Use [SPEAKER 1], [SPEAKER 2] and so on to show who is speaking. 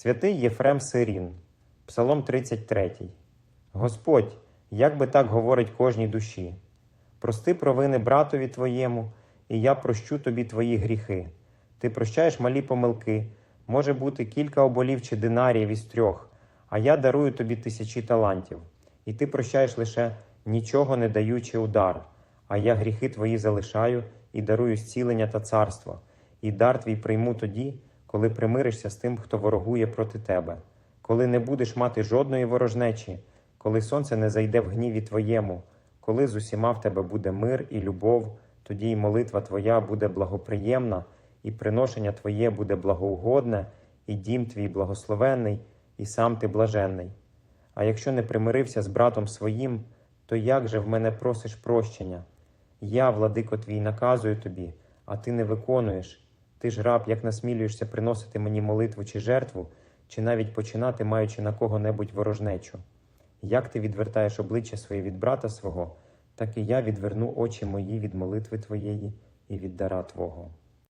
[SPEAKER 1] Святий Єфрем Сирін, Псалом 33. Господь, як би так говорить кожній душі. Прости провини братові твоєму, і я прощу тобі твої гріхи. Ти прощаєш малі помилки, може бути кілька оболів чи динаріїв із трьох, а я дарую тобі тисячі талантів. І ти прощаєш лише нічого не даючи удар, а я гріхи твої залишаю і дарую зцілення та царство, і дар твій прийму тоді, коли примиришся з тим, хто ворогує проти тебе, коли не будеш мати жодної ворожнечі, коли сонце не зайде в гніві твоєму, коли з усіма в тебе буде мир і любов, тоді й молитва твоя буде благоприємна, і приношення твоє буде благоугодне, і дім твій благословенний, і сам ти блаженний. А якщо не примирився з братом своїм, то як же в мене просиш прощення? Я, владико твій, наказую тобі, а ти не виконуєш. Ти ж раб, як насмілюєшся приносити мені молитву чи жертву, чи навіть починати, маючи на кого-небудь ворожнечу. Як ти відвертаєш обличчя своє від брата свого, так і я відверну очі мої від молитви твоєї і від дара Твого.